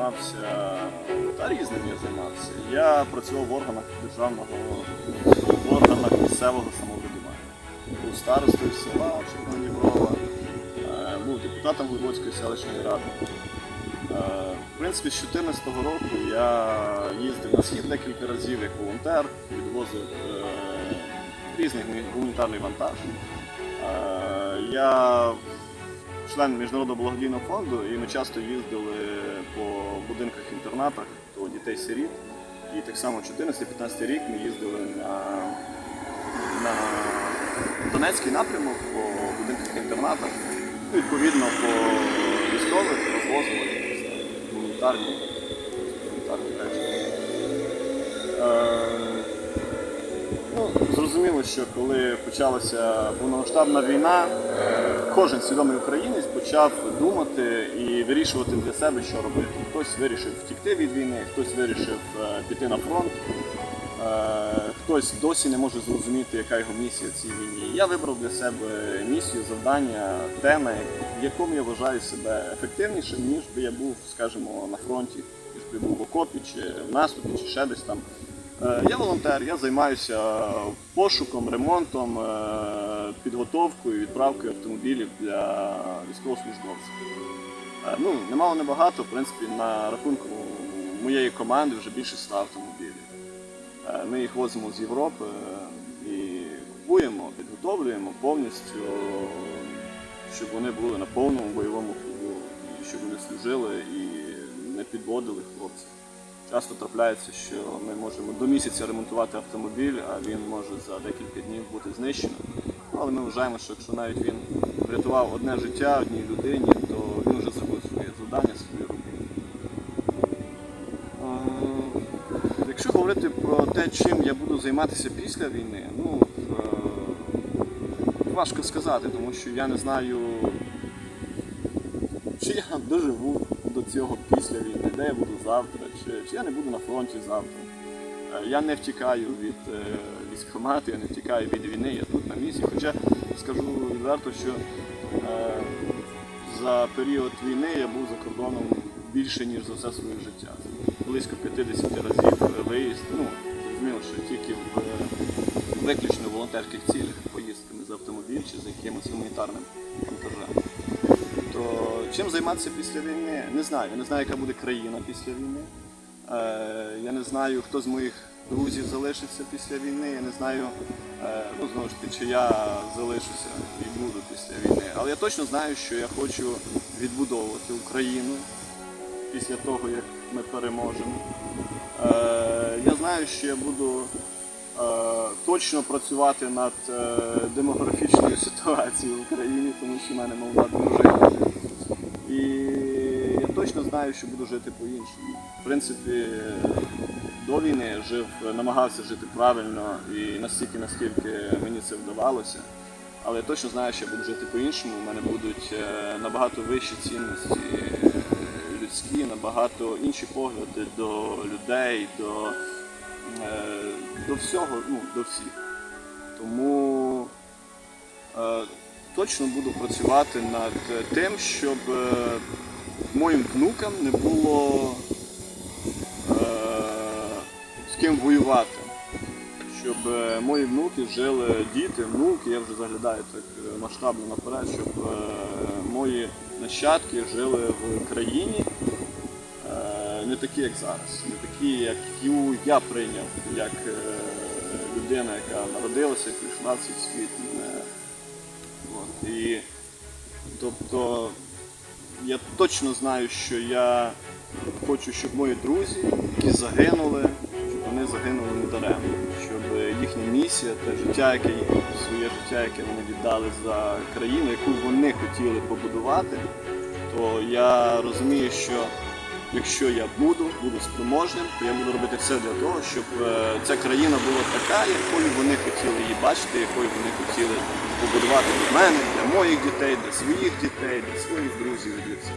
займався, та різним я займався. Я працював в органах державного, в органах місцевого самоврядування. Був старостою села Червонігрова, е, був депутатом Глибоцької селищної ради. Е, В принципі, з 2014 року я їздив на схід декілька разів як волонтер, відвозив е, різний гуманітарний вантаж. Я член Міжнародного благодійного фонду, і ми часто їздили по будинках-інтернатах до дітей-сиріт. І так само 14-15 рік ми їздили на, на Донецький напрямок по будинках-інтернатах. Ну, Відповідно, по військових розвозили гуманітарні зрозуміло, що коли почалася повномасштабна війна, кожен свідомий українець почав думати і вирішувати для себе, що робити. Хтось вирішив втікти від війни, хтось вирішив е, піти на фронт, е, хтось досі не може зрозуміти, яка його місія в цій війні. Я вибрав для себе місію, завдання, теми, в якому я вважаю себе ефективнішим, ніж би я був, скажімо, на фронті, ніж би був в окопі чи в наступі, чи ще десь там. Е, Я волонтер, я займаюся пошуком, ремонтом, е, підготовкою, відправкою автомобілів для військовослужбовців. Е, Ну, немало небагато, в принципі, на рахунку моєї команди вже більше 100 автомобілів. Ми їх возимо з Європи і купуємо, підготовлюємо повністю, щоб вони були на повному бойовому ходу, щоб вони служили і не підводили хлопців. Часто трапляється, що ми можемо до місяця ремонтувати автомобіль, а він може за декілька днів бути знищений. Але ми вважаємо, що якщо навіть він врятував одне життя одній людині, то він вже зробив своє завдання, свою роботу. Е, Якщо говорити про те, чим я буду займатися після війни, ну е, важко сказати, тому що я не знаю, чи я доживу до цього після війни, де я буду завтра, чи, чи я не буду на фронті завтра. Е, Я не втікаю від е, військкомату, я не втікаю від війни, я тут на місці. Хоча скажу відверто, що е, за період війни я був за кордоном більше, ніж за все своє життя. Близько 50 разів виїзд. Ну, зрозуміло, що тільки в е, виключно волонтерських цілях поїздками з автомобіль чи з якимось гуманітарним вантажем. Чим займатися після війни? Не знаю. Я не знаю, яка буде країна після війни. Е, я не знаю, хто з моїх друзів залишиться після війни. Я не знаю, е, ну знову ж таки, чи я залишуся і буду після війни. Але я точно знаю, що я хочу відбудовувати Україну після того, як ми переможемо. Е, я знаю, що я буду точно працювати над демографічною ситуацією в Україні, тому що в мене молода дружина. І я точно знаю, що буду жити по-іншому. В принципі, до війни жив, намагався жити правильно і настільки, наскільки мені це вдавалося. Але я точно знаю, що я буду жити по-іншому. У мене будуть е, набагато вищі цінності людські, набагато інші погляди до людей, до, е, до всього, ну, до всіх. Тому е, точно буду працювати над тим, щоб е, моїм внукам не було е, з ким воювати. Щоб е, мої внуки жили, діти, внуки, я вже заглядаю так масштабно наперед, щоб мої нащадки жили в країні не такі, як зараз, не такі, яку я прийняв, як людина, яка народилася, прийшла в цей світ. І, тобто я точно знаю, що я хочу, щоб мої друзі, які загинули, щоб вони загинули не даремно, щоб їхня місія, те життя, яке своє життя, яке вони віддали за країну, яку вони хотіли побудувати, то я розумію, що якщо я буду, буду спроможним, то я буду робити все для того, щоб е, ця країна була така, якою вони хотіли її бачити, якою вони хотіли побудувати для мене, для моїх дітей, для своїх дітей, для своїх друзів і для всіх.